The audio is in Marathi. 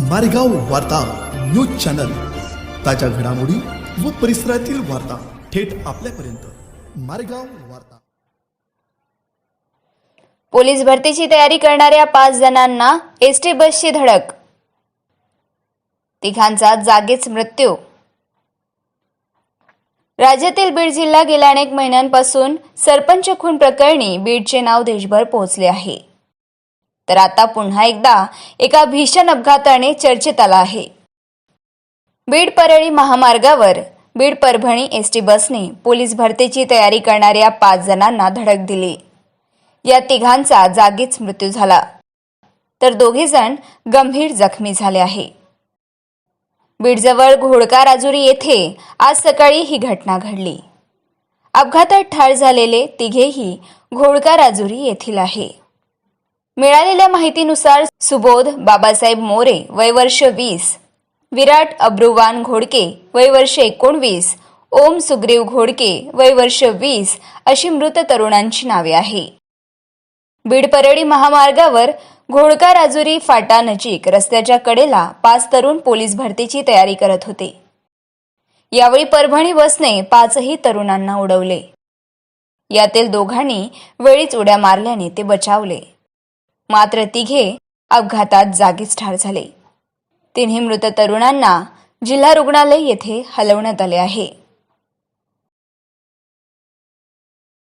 मारेगाव वार्ता न्यूज चॅनल. ताज्या घडामोडी व परिसरातील वार्ता थेट आपल्यापर्यंत. मारेगाव वार्ता. पोलीस भरतीची तयारी करणाऱ्या पाच जणांना एसटी बसची धडक. तिघांचा जागीच मृत्यू. राज्यातील बीड जिल्हा गेल्या अनेक महिन्यांपासून सरपंच खून प्रकरणी बीडचे नाव देशभर पोहोचले आहे. तर आता पुन्हा एकदा एका भीषण अपघाताने चर्चेत आला आहे. बीड परळी महामार्गावर बीड परभणी एस टी बसने पोलीस भरतीची तयारी करणाऱ्या पाच जणांना धडक दिली. या तिघांचा जागीच मृत्यू झाला. तर दोघे जण गंभीर जखमी झाले आहे. बीडजवळ घोडका राजुरी येथे आज सकाळी ही घटना घडली. अपघातात ठार झालेले तिघेही घोडका राजुरी येथील आहे. मिळालेल्या माहितीनुसार सुबोध बाबासाहेब मोरे वय वर्ष वीस. विराट अब्रुवान घोडके वय वर्ष एकोणवीस. ओम सुग्रीव घोडके वय वर्ष वीस अशी मृत तरुणांची नावे आहे. बीड परळी महामार्गावर घोडका राजुरी फाटा नजीक रस्त्याच्या कडेला पाच तरुण पोलीस भरतीची तयारी करत होते. यावेळी परभणी बसने पाचही तरुणांना उडवले. यातील दोघांनी वेळीच उड्या मारल्याने ते बचावले. मात्र तिघे अपघातात जागीच ठार झाले. तिन्ही मृत तरुणांना जिल्हा रुग्णालय येथे हलवण्यात आले आहे.